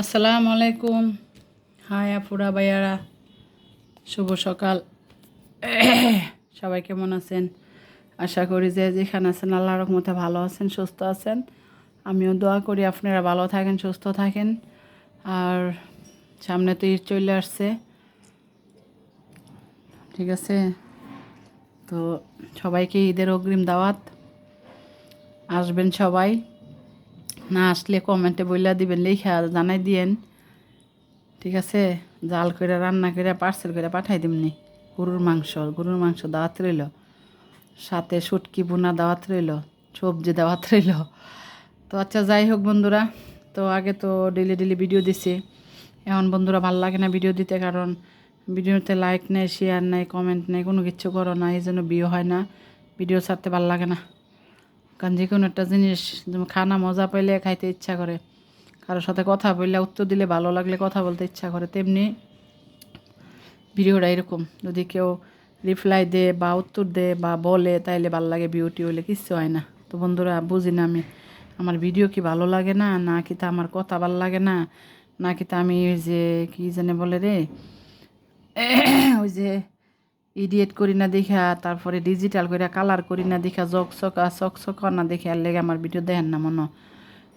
আসসালামু আলাইকুম। হাই আপুরা, ভাইয়ারা, শুভ সকাল। সবাই কেমন আছেন? আশা করি যে যেখানে আছেন, আল্লাহ রহমতে ভালো আছেন, সুস্থ আছেন। আমিও দোয়া করি আপনারা ভালো থাকেন, সুস্থ থাকেন। আর সামনে তো ঈদ চলে আসছে। ঠিক আছে? তো সবাইকে ঈদের অগ্রিম দাওয়াত। আসবেন সবাই। না আসলে কমেন্টে বইলা দিবেন, লেখা জানাই দিয়েন। ঠিক আছে? জাল করে রান্না করে পার্সেল করে পাঠাই দিমনি। গরুর মাংস গরুর মাংস দাওয়াত রইল। সাথে শুটকি বোনা দাওয়াত রইল, সবজি দাওয়াত রইল। তো আচ্ছা যাই হোক বন্ধুরা, তো আগে তো ডেলি ডেলি ভিডিও দিছি। এখন বন্ধুরা ভালো লাগে না ভিডিও দিতে কারণ ভিডিওতে লাইক নেই শেয়ার নেই কমেন্ট নেই, কোনো কিছু করো না, এই জন্য বিয়ে হয় না। ভিডিও ছাড়তে ভালো লাগে না। কারণ যে কোনো একটা জিনিস খানা, মজা পাইলে খাইতে ইচ্ছা করে। কারোর সাথে কথা বললে উত্তর দিলে ভালো লাগলে কথা বলতে ইচ্ছা করে। তেমনি ভিডিওটা এরকম। যদি কেউ রিপ্লাই দে বা উত্তর দে বা বলে, তাইলে ভালো লাগে বিউটি হইলে, কিচ্ছু হয় না। তো বন্ধুরা, বুঝি না আমি, আমার ভিডিও কি ভালো লাগে না? না কি তা আমার কথা ভালো লাগে না? না কি তা আমি যে, কি জানে বলে রে? ওই যে ইডিয়েট করি না দেখা, তারপরে ডিজিটাল করে কালার করি না দেখা, জক চকা চক চক না দেখে আর লেগে আমার ভিডিও দেখেন না মনে।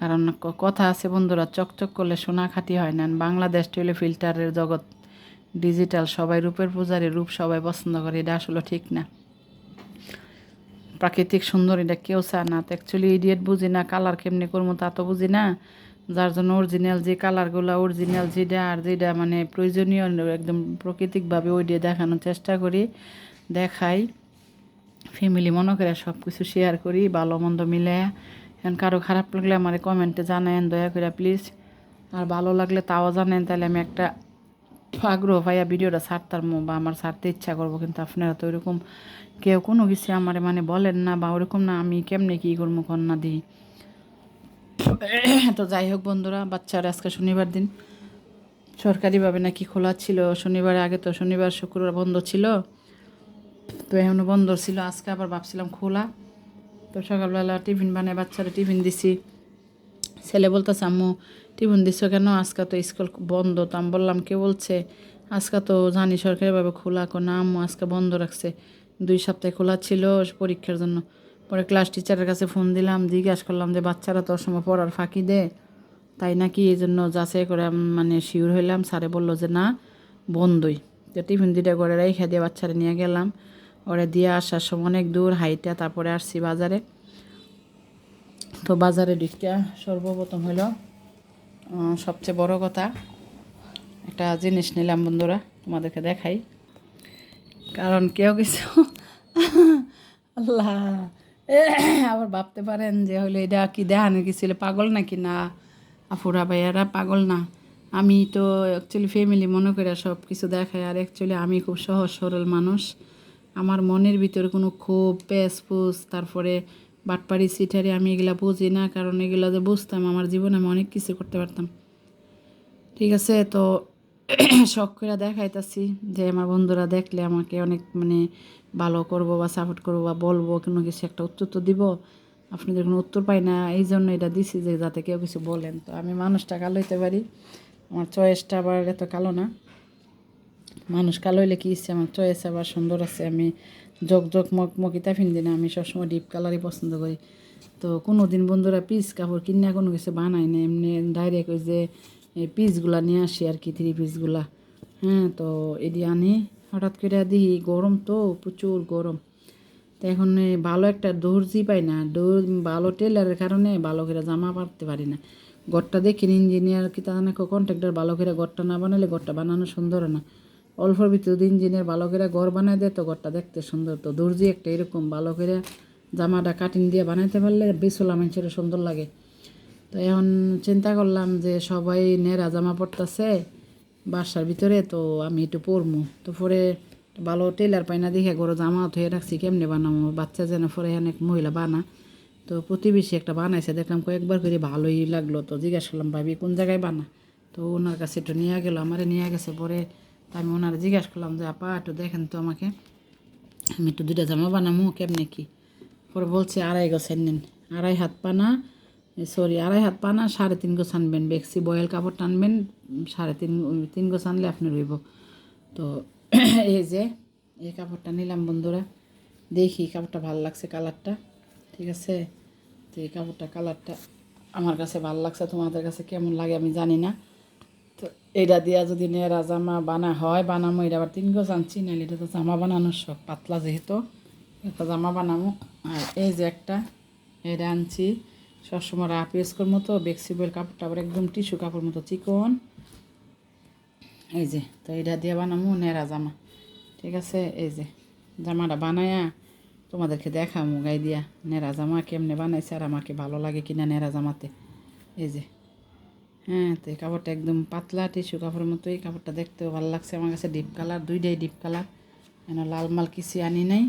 কারণ কথা আছে বন্ধুরা, চকচক করলে সোনা খাঁটি হয় না। বাংলাদেশ হইলে ফিল্টারের জগৎ ডিজিটাল সবাই রূপের পূজারে, রূপ সবাই পছন্দ করে, এটা আসলে ঠিক না। প্রাকৃতিক সুন্দর এটা কেউ চায় না। তো অ্যাকচুয়ালি ইডিয়েট বুঝি না কালার কেমনি করব তা তো বুঝি না। যার জন্য অরিজিনাল যে কালারগুলো অরিজিনাল যেটা আর যেটা মানে প্রয়োজনীয় একদম প্রাকৃতিকভাবে ওই দিয়ে দেখানোর চেষ্টা করি, দেখাই। ফ্যামিলি মনে করে সব কিছু শেয়ার করি, ভালো মন্দ মিলে। এখন কারও খারাপ লাগলে আমার কমেন্টে জানায়েন, দয়া করে প্লিজ আর ভালো লাগলে তাও জানেন তাহলে আমি একটা আগ্রহ পাইয়া ভিডিওটা ছাড়তাম বা আমার ছাড়তে ইচ্ছা করব, কিন্তু আপনারা তো ওইরকম কেউ কোনো কিছু আমার মানে বলেন না বা ওরকম না, আমি কেমনে কী করব কন্যা দিই তো যাই হোক বন্ধুরা, বাচ্চারা আজকে শনিবার দিন। সরকারিভাবে নাকি খোলা ছিল শনিবারে আগে তো শনিবার, শুক্রবার বন্ধ ছিল। তো এখনও বন্ধ ছিল, আজকে আবার ভাবছিলাম খোলা। তো সকালবেলা টিফিন বানায়, বাচ্চারা টিফিন দিছি। ছেলে বলতেছে, আম্মু, টিফিন দিচ্ছ কেন? আজকে তো স্কুল বন্ধ। তো আমি বললাম, কে বলছে? আজকে তো জানি সরকারিভাবে খোলা। কো না, আম্মু, আজকে বন্ধ রাখছে। দুই সপ্তাহে খোলা ছিল পরীক্ষার জন্য। পরে ক্লাস টিচারের কাছে ফোন দিলাম, জিজ্ঞাসা করলাম যে, বাচ্চারা তো সময় পড়ার ফাঁকি দেয় তাই নাকি এই জন্য যাচাই করে মানে শিওর হইলাম। স্যারে বলল যে, না, বন্ধই। তো টিফিন দুইটা করে রেখে দিয়ে বাচ্চারা নিয়ে গেলাম। ওরা দিয়ে আসার সময় অনেক দূর, হাইটা তারপরে আসছি বাজারে। তো বাজারে ঢুকিয়া সর্বপ্রথম হলো সবচেয়ে বড় কথা, একটা জিনিস নিলাম বন্ধুরা, তোমাদেরকে দেখাই। কারণ কেউ কিছু, আল্লাহ আবার ভাবতে পারেন যে হলে এটা কি দেখানো কি ছিল পাগল নাকি? না, আফুরা ভাইয়ারা পাগল না। আমি তো অ্যাকচুয়ালি ফ্যামিলি মনে করে সব কিছু দেখাই, আর অ্যাকচুয়ালি আমি খুব সহজ সরল মানুষ। আমার মনের ভিতরে কোনো ক্ষোভ প্যাস পুস তারপরে বাটপাড়ি সিটারি আমি এগুলা বুঝি না, কারণ এগুলো যে বুঝতাম, আমার জীবনে আমি অনেক কিছু করতে পারতাম। ঠিক আছে, তো শখ করে দেখাইতাছি যে আমার বন্ধুরা দেখলে আমাকে অনেক মানে ভালো করব বা সাপোর্ট করব বা বলব, কোনো কিছু একটা উত্তর তো দিব। আপনাদের কোনো উত্তর পাই না, এই জন্য এটা দিছি যে যাতে কেউ কিছু বলেন। তো আমি মানুষটা কালো হইতে পারি, আমার চয়েসটা আবার এত কালো না। মানুষ কালো হইলে কি ইচ্ছে? আমার চয়েস আবার সুন্দর আছে, আমি জগ জগ মগ মকিতা ফিন্দি না, আমি সবসময় ডিপ কালারই পছন্দ করি। তো কোনো দিন বন্ধুরা পিস কাপড় কিনে কোনো কিছু বানাই না, এমনি ডাইরেক্ট ওই যে পিসগুলা নিয়ে আসি আর কি থ্রি পিসগুলা হ্যাঁ তো এটি আনি। হঠাৎ করে দিই গরম তো, প্রচুর গরম। তো এখন ভালো একটা দর্জি পাই না। দৌড় ভালো টেলারের কারণে ভালো করে জামা পারতে পারি না। গড়টা দেখেন ইঞ্জিনিয়ার কি তা না কন্ট্রাক্টর ভালো করে গড়টা না বানালে গড়টা বানানো সুন্দর না। অল্পর ভিতরে ইঞ্জিনিয়ার ভালো করে ঘর বানায় দেয়, তো ঘরটা দেখতে সুন্দর। তো দর্জি একটা এরকম ভালো করে জামাটা কাটিং দিয়ে বানাইতে পারলে বিশোলা মানুষের সুন্দর লাগে। তো এখন চিন্তা করলাম যে সবাই নেরা জামা পরতেছে বাসার ভিতরে তো আমি একটু পরমু। তো পরে ভালো টেলার পাই না দেখে গরো জামা ধুয়ে রাখছি, কেমনে বানাবো বাচ্চা যেন পরে অনেক মহিলা বানা। তো প্রতিবেশী একটা বানাইছে, দেখলাম কয়েকবার করে ভালোই লাগল তো। জিজ্ঞাসা করলাম, ভাবি, কোন জায়গায় বানা? তো ওনার কাছে একটু নিয়ে গেলো, আমারে নিয়ে গেছে। পরে আমি ওনারা জিজ্ঞাসা করলাম যে, আপা, একটু দেখেন তো আমাকে। আমি একটু দুইটা জামা বানামো, কেমনে কি? পরে বলছে, আড়াই গছের নিন। আড়াই হাত পানা সরি আড়াই হাত পানা, সাড়ে তিন গোছ আনবেন। বেক্সি বয়েল কাপড় টানবেন, সাড়ে তিন তিন গোছ আনলে আপনি রইব তো, এই যে, এই কাপড়টা নিলাম বন্ধুরা। দেখি কাপড়টা ভালো লাগছে কালারটা, ঠিক আছে? তো এই কাপড়টা, কালারটা আমার কাছে ভালো লাগছে, তোমাদের কাছে কেমন লাগে আমি জানি না। তো এটা দিয়া যদি নেড়া জামা বানা হয়, বানামো, এটা আবার তিন গজ আনছি নাহলে এটা তো জামা বানানোর শখ, পাতলা যেহেতু, একটা জামা বানামো। আর এই যে একটা, এটা আনছি। সবসময় রাফ ইউজ করব তো বেক্সিবল কাপড়টা আবার একদম টিস্যু কাপড় মতো, চিকন। এই যে, তো এটা দিয়ে বানামো নেড়া জামা। ঠিক আছে? এই যে, জামাটা বানায়া তোমাদেরকে দেখামো গাই দিয়া নেড়া জামা কেমনে বানাইছে আর আমাকে ভালো লাগে কিনা নেড়া জামাতে। এই যে হ্যাঁ তো এই কাপড়টা একদম পাতলা টিস্যু কাপড়ের মতো, এই কাপড়টা দেখতেও ভালো লাগছে আমার কাছে, ডিপ কালার, দুইটাই ডিপ কালার। কেন লাল মাল কিছু আনি নাই।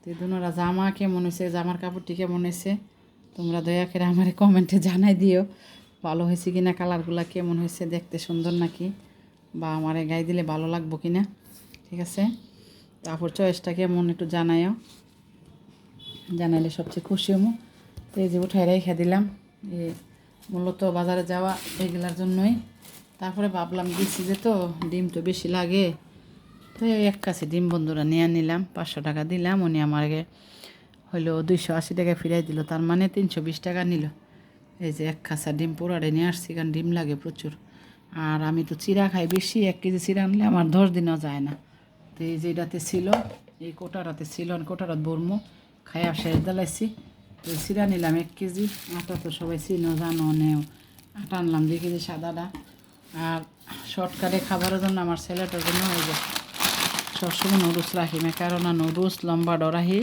তো দুনোরা জামা কেমন হয়েছে, জামার কাপড়টি কেমন হয়েছে? তোমরা দয়া করে আমার কমেন্টে জানাই দিও, ভালো হয়েছে কি না কালারগুলো কেমন হয়েছে, দেখতে সুন্দর নাকি? বা আমারে গায়ে দিলে ভালো লাগবো কি না ঠিক আছে? তারপর চয়েসটা কেমন একটু জানাইও। জানাইলে সবচেয়ে খুশি হমু। তো এই যে উঠাই রেখে দিলাম। এই মূলত বাজারে যাওয়া এগুলার জন্যই। তারপরে ভাবলাম গেছি যে তো ডিম তো বেশি লাগে। তো এক কাছে ডিম বন্ধুরা নিয়ে নিলাম, পাঁচশো টাকা দিলাম। উনি আমাকে হইল দুইশো আশি টাকা ফিরাই দিল, তার মানে তিনশো বিশ টাকা নিল। এই যে এক খাসা ডিম পোড়াড়ে নিয়ে আসছি, কারণ ডিম লাগে প্রচুর। আর আমি তো চিরা খাই বেশি, এক কেজি চিরা আনলে আমার দশ দিনও যায় না। তো এই যে এটাতে ছিল, এই কোটারাতে ছিল কোটারাত বরমু খাইয়া শেষ দিলাইছি। তো চিরা নিলাম এক কেজি, আটা তো সবাই চিনো, জানো, নেও। আটা আনলাম দুই কেজি সাদাটা। আর শর্টকাটে খাবারের জন্য আমার ছেলেটার জন্য হয়ে যায় সবসময় নুডলস রাখি না কারণ নুডলস লম্বা ডরাহি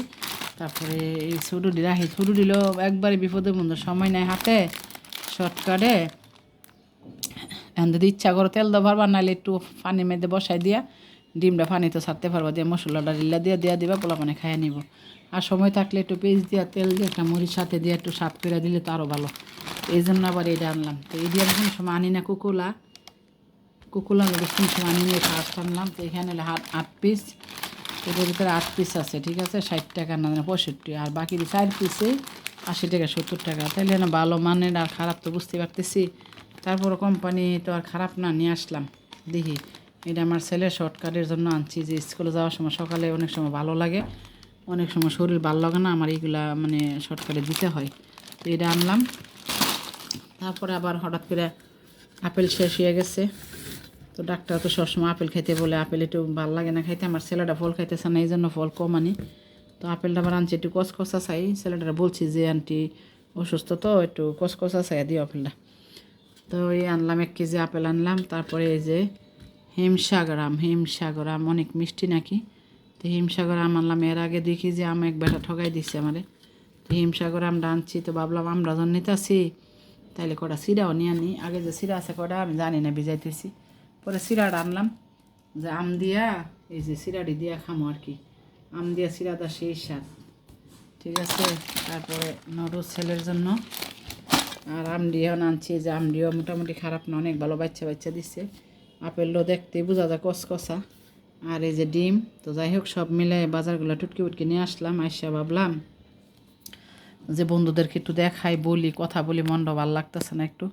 তারপরে এই ছুটুডি রাখি ছুটু দিলেও একবারে বিপদে বন্ধু সময় নেই হাতে শর্টকাটে এখন যদি ইচ্ছা করো তেল দাও পারবা, নাহলে একটু পানির মধ্যে বসাই দিয়া, ডিমটা পানিতে ছাড়তে পারবা, দিয়ে মশলাটা রিল্লা দিয়ে, দিয়া দিবা পোলা মানে খাইয়ে নিব। আর সময় থাকলে একটু পেঁয়াজ দিয়া, তেল দিয়ে, একটা মরিচ সাথে দিয়ে একটু সাত করে দিলে তো আরও ভালো। এই জন্য আবার এটা আনলাম। তো এই দিয়ে আমি সময় আনি না কুকুলা কুকুলা রসুন সময় আনি নিয়ে ফার্স্ট আনলাম তো এখানে হাট আট পিস এটার ভিতরে আট পিস আছে, ঠিক আছে? ষাট টাকা না পঁয়ষট্টি। আর বাকি চার পিসে আশি টাকা, সত্তর টাকা। তাইলে না ভালো মানের আর খারাপ তো বুঝতে পারতেছি। তারপরে কোম্পানি তো আর খারাপ না, নিয়ে আসলাম। দেখি, এটা আমার ছেলের শর্টকাটের জন্য আনছি যে স্কুলে যাওয়ার সময় সকালে অনেক সময় ভালো লাগে। অনেক সময় শরীর ভালো লাগে না, আমার এইগুলা মানে শর্টকাটে দিতে হয়। তো এটা আনলাম। তারপরে আবার হঠাৎ করে আপেল শেষ হয়ে গেছে। তো ডাক্তার তো সবসময় আপেল খাইতে বলে, আপেল একটু ভালো লাগে না খাইতে, আমার ছেলেটা ফল খাইতেছে না এই জন্য ফল কম আনি। তো আপেলটা আবার আনছি, একটু কসকসা চাই ছেলেটা বলছি যে, আন্টি, অসুস্থ তো, একটু কসকসা চাই, দিও আপেলটা। তো এই আনলাম এক কেজি আপেল আনলাম, তারপরে এই যে হিমসাগর আম হিমসাগর আম অনেক মিষ্টি নাকি? তো হিমসাগর আম আনলাম, এর আগে দুই কেজি আম এক বেটা ঠকাই দিচ্ছে আমারে। তো হিমসাগর আমটা আনছি, তো ভাবলাম আমরা যখন নিতেছি, তাইলে কটা সিরাও নিয়ে আনি। আগে যে সিরা আছে কটা, আমি জানি না, ভিজাইতেছি। পরে সিরাটা আনলাম। যে আম দিয়া, এই যে সিরাটি দিয়া খামো আর কি। আম দিয়া সিরাটা সেই স্বাদ। ঠিক আছে? তারপরে নরু ছেলের জন্য। আর আম আমডিও আনছি যে আমডিও মোটামুটি খারাপ না, অনেক ভালো বাচ্চা বাচ্চা দিচ্ছে আপেলও দেখতে, বোঝা যায় কসকসা আর এই যে ডিম, তো যাই হোক, সব মিলে বাজারগুলো টুটকি উটকি নিয়ে আসলাম। আইসা ভাবলাম যে বন্ধুদেরকে একটু দেখাই, বলি, কথা বলি মনটা ভালো লাগতেছে না একটু।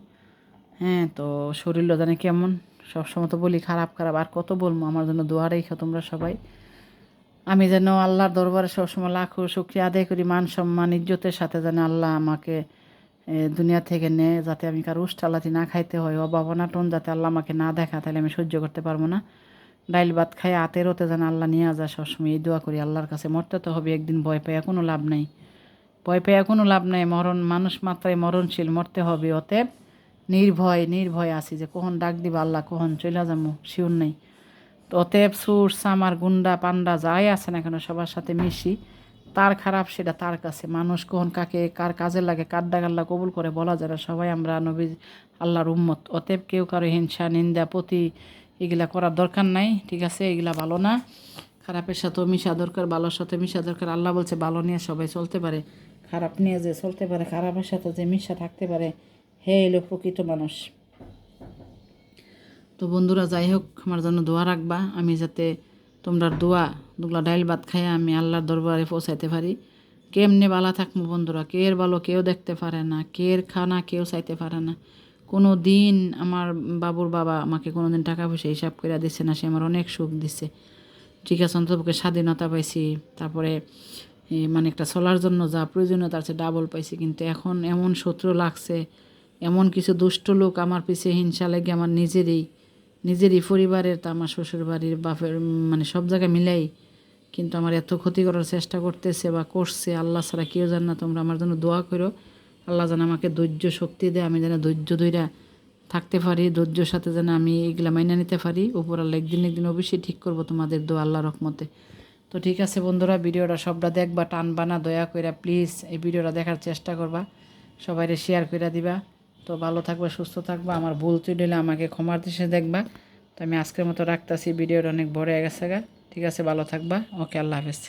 হ্যাঁ তো শরীরও জানে কেমন। সবসময় তো বলি খারাপ খারাপ। আর কত বলব, আমার জন্য দোয়া রেখো তোমরা সবাই। আমি যেন আল্লাহর দরবারে সবসময় লাখো শুক্রিয়া আদায় করি, মান সম্মান, ইজ্জতের সাথে যেন আল্লাহ আমাকে দুনিয়া থেকে নেয়, যাতে আমি কারও উষ্টালাতি না খাইতে হয়, অভাব অনাটন যাতে আল্লাহ আমাকে না দেখা, তাহলে আমি সহ্য করতে পারব না। ডাইল ভাত খাই আতেরোতে যেন আল্লাহ নিয়ে যায় সবসময় এই দোয়া করি, আল্লাহর কাছে মরতে তো হবে, একদিন ভয় পাইয়া কোনো লাভ নাই। ভয় পাইয়া কোনো লাভ নাই, মরণ, মানুষ মাত্রায় মরণশীল, মরতে হবে, অতএব নির্ভয় নির্ভয় আছি যে কখন ডাক দিব আল্লাহ, কখন চলে যাব শিওর নেই। তো অতএব সুর, সামার, গুন্ডা, পান্ডা যাই আছে না কেন সবার সাথে মিশি, তার খারাপ সেটা তার কাছে। মানুষ কখন কাকে, কার কাজে লাগে, কার ডাক আল্লাহ কবুল করে বলা যায় না। সবাই আমরা নবী আল্লাহর উম্মত। অতএব কেউ কারও হিংসা, নিন্দা, প্রতি এগুলা করার দরকার নাই, ঠিক আছে? এগুলা ভালো না। খারাপের সাথেও মিশা দরকার, ভালোর সাথে মিশা দরকার। আল্লাহ বলছে, ভালো নিয়ে সবাই চলতে পারে, খারাপ নিয়ে যে চলতে পারে, খারাপের সাথে যে মিশা থাকতে পারে হে এলো প্রকৃত মানুষ। তো বন্ধুরা, যাই হোক, আমার জন্য দোয়া রাখবা। আমি যাতে তোমরা দোয়া, দুগলা ডাইল ভাত খাই আমি আল্লাহর দরবারে পৌঁছাইতে পারি। কেমনে বালা থাকব বন্ধুরা? কে ভালো কেউ দেখতে পারে না, কে খানা কেউ চাইতে পারে না। কোনো দিন আমার বাবুর বাবা আমাকে কোনো দিন টাকা পয়সা হিসাব করে দিচ্ছে না, সে আমার অনেক সুখ দিছে। ঠিক আছে অন্তপক্ষে স্বাধীনতা পাইছি, তারপরে মানে একটা চলার জন্য যা প্রয়োজনীয় তার ডাবল পাইছি। কিন্তু এখন এমন শত্রু লাগছে এমন কিছু দুষ্ট লোক আমার পিছে হিংসা লেগে আমার নিজেরই নিজেরই পরিবারের তা আমার শ্বশুর বাড়ির বাপের মানে সব জায়গায় মিলাই কিন্তু আমার এত ক্ষতি করার চেষ্টা করতেছে বা করছে, আল্লাহ ছাড়া কেউ জান না, তোমরা আমার জন্য দোয়া করো। আল্লাহ যেন আমাকে ধৈর্য শক্তি দেয়, আমি যেন ধৈর্য ধৈরা থাকতে পারি, ধৈর্যর সাথে যেন আমি এগুলা মাইনা নিতে পারি। উপর আল্লাহ একদিন একদিন অবশ্যই ঠিক করব তোমাদের দোয়া আল্লাহ রহমতে। তো ঠিক আছে বন্ধুরা, ভিডিওটা সবটা দেখবা, টানবা না, দয়া কইরা প্লিজ এই ভিডিওটা দেখার চেষ্টা করবা, সবাইরে শেয়ার করে দিবা। তো ভালো থাকবে, সুস্থ থাকবা। আমার ভুল তুলিলে আমাকে ক্ষমার দিশে দেখবা। তো আমি আজকের মতো রাখতেছি, ভিডিওটা অনেক বড় গেছে গা। ঠিক আছে, ভালো থাকবা। ওকে, আল্লাহ হাফেজ।